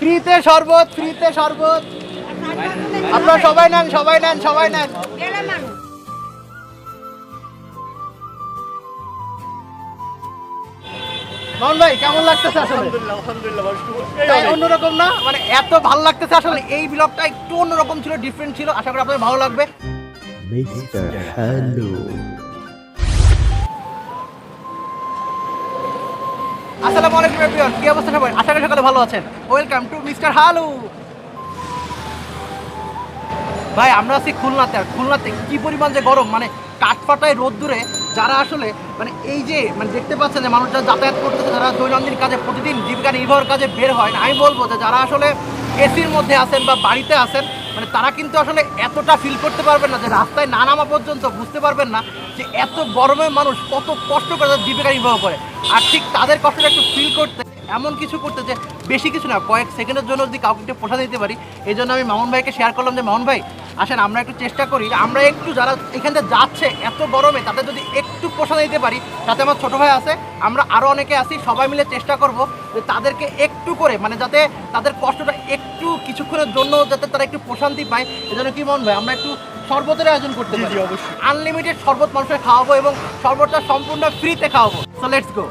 ফ্রিতে শরবত ফ্রিতে শরবত। আপনারা সবাই নেন সবাই নেন সবাই নেন। ভাই কেমন লাগতেছে আসলে? তাই অন্যরকম না? মানে এত ভালো লাগতেছে আসলে এই ব্লগটা একটু অন্যরকম ছিল ডিফারেন্ট ছিল। আশা করি আপনাদের ভালো লাগবে। মিস্টার হ্যালো আসসালামু আলাইকুম এভরিওয়ান কি অবস্থা সবাই? আশা করি সকালে ভালো আছেন। ওয়েলকাম টু মিস্টার হালু ভাই, আমরা আছি খুলনাতে। আর খুলনাতে কি পরিমাণ যে গরম মানে কাঠফাটায় রোদ দূরে যারা আসলে মানে এই যে মানে দেখতে পাচ্ছেন যে মানুষরা যাতায়াত করতেছে যারা দৈনন্দিন কাজে, প্রতিদিন জীবিকা নির্ভর কাজে বের হয় না। আমি বলব যে যারা আসলে এসির মধ্যে আছেন বা বাড়িতে আছেন মানে তারা কিন্তু আসলে এতটা ফিল করতে পারবেন না যে রাস্তায় না নামা পর্যন্ত বুঝতে পারবেন না যে এত গরমে মানুষ কত কষ্ট করে তাদের জীবিকা নির্বাহ করে। আর ঠিক তাদের কষ্টটা একটু ফিল করতে, এমন কিছু করতে যে বেশি কিছু না, কয়েক সেকেন্ডের জন্য যদি কাউকে একটু পোষা দিতে পারি এই জন্য আমি মামুন ভাইকে শেয়ার করলাম যে, মামুন ভাই, আসেন, আমরা একটু চেষ্টা করি। আমরা একটু যারা এখান থেকে যাচ্ছে এত গরমে, তাদের যদি একটু পোষা দিতে পারি, তাতে আমার ছোটো ভাই আছে, আমরা আরও অনেকে আছি, সবাই মিলে চেষ্টা করব যে তাদেরকে একটু করে মানে যাতে তাদের কষ্টটা একটু কিছুক্ষণের জন্য যাতে তারা একটু প্রশান্তি পায় এজন্য কি মন ভাই আমরা একটু শরবতের আয়োজন করতে পারি। অবশ্যই। আনলিমিটেড শরবত মানুষের খাওয়াবো এবং শরবতটা সম্পূর্ণ ফ্রিতে খাওয়াবো। সো লেটস গো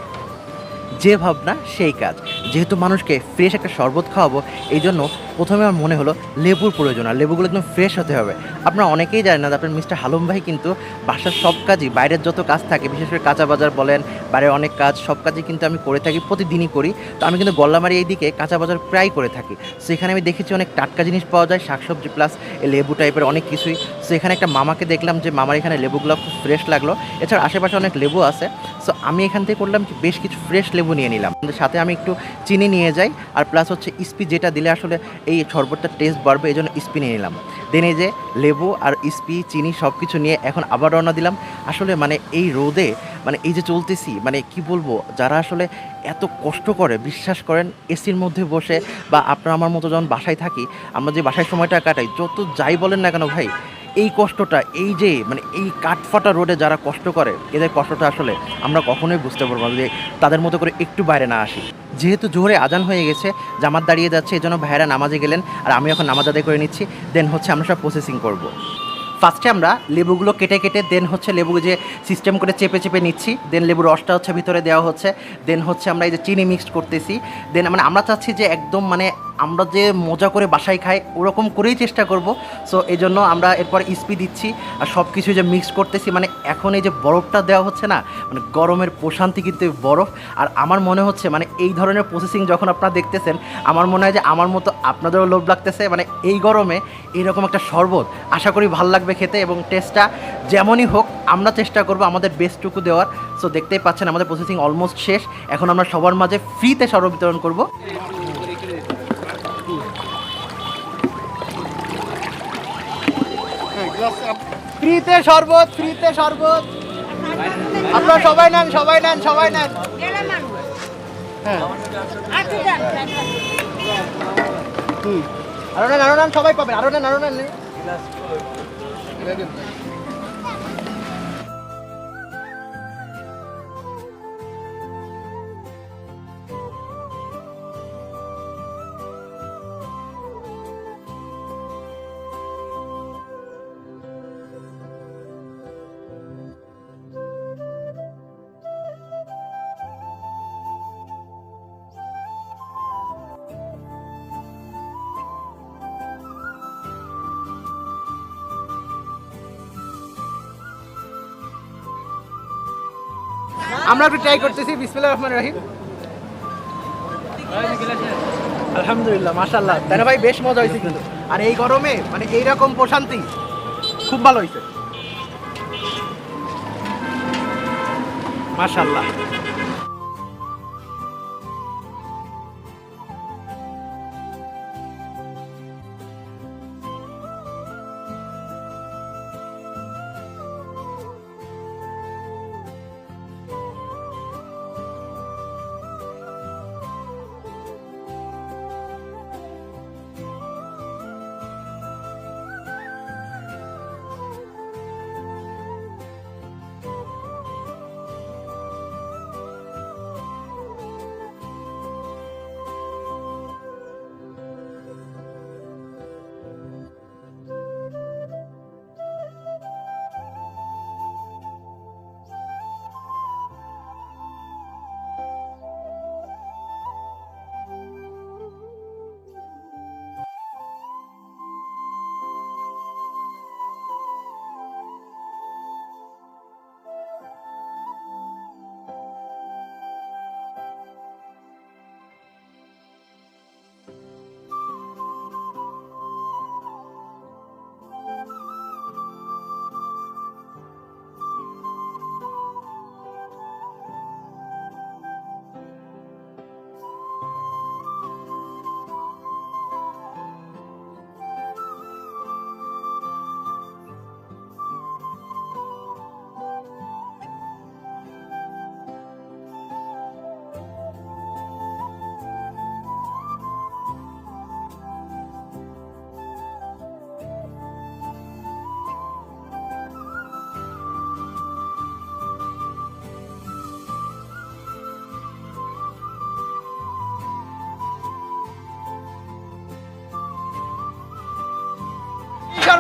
যে ভাবনা সেই কাজ। যেহেতু মানুষকে ফ্রেশ একটা শরবত খাওয়াবো এই জন্য প্রথমে আমার মনে হলো লেবুর প্রয়োজন, আর লেবুগুলো একদম ফ্রেশ হতে হবে। আপনারা অনেকেই জানেন না আপনার মিস্টার হালুম ভাই কিন্তু বাসার সব কাজই, বাইরের যত কাজ থাকে, বিশেষ করে কাঁচা বাজার বলেন, বাইরের অনেক কাজ, সব কাজই কিন্তু আমি করে থাকি, প্রতিদিনই করি। তো আমি কিন্তু গল্লামারি এইদিকে কাঁচা বাজার প্রায় করে থাকি। সেখানে আমি দেখেছি অনেক টাটকা জিনিস পাওয়া যায়, শাকসবজি প্লাস লেবু টাইপের অনেক কিছুই। সো এখানে একটা মামাকে দেখলাম যে মামার এখানে লেবুগুলো খুব ফ্রেশ লাগল। এছাড়া আশেপাশে অনেক লেবু আছে। সো আমি এখান থেকে করলাম কি, বেশ কিছু ফ্রেশ লেবু নিয়ে নিলাম। সাথে আমি একটু চিনি নিয়ে যাই, আর প্লাস হচ্ছে ইস্পি যেটা দিলে আসলে এই শরবতটা টেস্ট বাড়বে, এই জন্য ইস্পি নিয়ে নিলাম। দেন এই যে লেবু আর ইস্পি, চিনি সব কিছু নিয়ে এখন আবার রওনা দিলাম। আসলে মানে এই রোদে মানে এই যে চলতেছি মানে কি বলব, যারা আসলে এত কষ্ট করে, বিশ্বাস করেন এসির মধ্যে বসে বা আপনার আমার মতো যখন বাসায় থাকি, আমরা যে বাসায় সময়টা কাটাই, যত যাই বলেন না কেন ভাই, এই কষ্টটা, এই যে মানে এই কাঠফাটা রোডে যারা কষ্ট করে, এদের কষ্টটা আসলে আমরা কখনোই বুঝতে পারব না, যদি তাদের মতো করে একটু বাইরে না আসি। যেহেতু জোরে আজান হয়ে গেছে, জামাত দাঁড়িয়ে যাচ্ছে এই জন্য ভাইয়েরা নামাজে গেলেন, আর আমি এখন নামাজ আদায় করে নিচ্ছি। দেন হচ্ছে আমরা সব প্রসেসিং করব। ফার্স্টে আমরা লেবুগুলো কেটে কেটে দেন হচ্ছে লেবু যে সিস্টেম করে চেপে চেপে নিচ্ছি দেন লেবুর রসটা হচ্ছে ভিতরে দেওয়া হচ্ছে দেন হচ্ছে আমরা এই যে চিনি মিক্সড করতেছি দেন মানে আমরা চাচ্ছি যে একদম মানে আমরা যে মজা করে বাসায় খাই, ওরকম করেই চেষ্টা করব। সো এই জন্য আমরা এরপর ইস্পি দিচ্ছি, আর সব কিছু যে মিক্স করতেছি মানে এখন এই যে বরফটা দেওয়া হচ্ছে না মানে গরমের প্রশান্তি কিন্তু বরফ, আর আমার মনে হচ্ছে মানে এই ধরনের প্রসেসিং যখন আপনারা দেখতেছেন, আমার মনে হয় যে আমার মতো আপনাদেরও লোভ লাগতেছে মানে এই গরমে এইরকম একটা শরবত, আশা করি ভালো লাগবে। খেতে এবং টেস্টটা যেমনই হোক, আমরা চেষ্টা করব আমাদের বেস্টটুকু দেওয়ার। সো দেখতেই পাচ্ছেন আমাদের প্রসেসিং অলমোস্ট শেষ। এখন আমরা সবার মাঝে ফ্রিতে শরবত বিতরণ করব। ফ্রিতে শরবত ফ্রিতে শরবত। আপনারা সবাই নেন সবাই নেন সবাই নেন। হ্যাঁ। আরও নেন আরও নেন, সবাই পাবেন। আরও নেন আরও নেন। れる。আমরা একটু ট্রাই করতেছি, বিসমিল্লাহির রহমানির রহিম। আলহামদুলিল্লাহ, মাশাআল্লাহ। তাহলে ভাই, বেশ মজা হয়েছে কিন্তু। আর এই গরমে মানে এইরকম প্রশান্তি, খুব ভালো হয়েছে। মাশাআল্লাহ।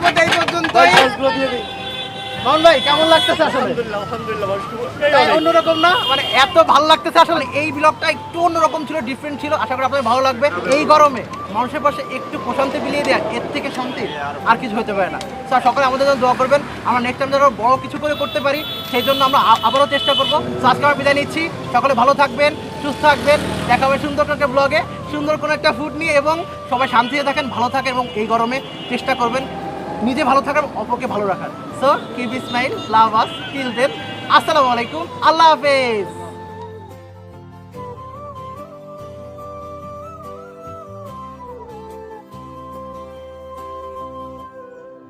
পর্ব এই পর্যন্তই। মামুন ভাই কেমন লাগতেছে আসলে? তাই অন্যরকম না? মানে এত ভালো লাগতেছে আসলে এই ব্লগটা একটু অন্যরকম ছিল ডিফারেন্ট ছিল। আশা করি আপনাদের ভালো লাগবে। এই গরমে মানুষের পাশে একটু প্রশান্তি বিলিয়ে দেয় এর থেকে শান্তি আর কিছু হতে পারে না। স্যার সকালে আমাদের জন্য দোয়া করবেন। আমরা নেক্সট টাইম যেন বড় কিছু করে করতে পারি সেই জন্য আমরা আবারও চেষ্টা করব। আজকে আমরা বিদায় নিচ্ছি। সকলে ভালো থাকবেন সুস্থ থাকবেন। দেখা হবে সুন্দর একটা ব্লগে সুন্দর কোনো একটা ফুড নিয়ে এবং সবাই শান্তিতে থাকেন ভালো থাকেন এবং এই গরমে চেষ্টা করবেন। নিজে ভালো থাকার অপরকে ভালো রাখার। So keep smile love us till then আসসালামু আলাইকুম, আল্লাহ হাফেজ।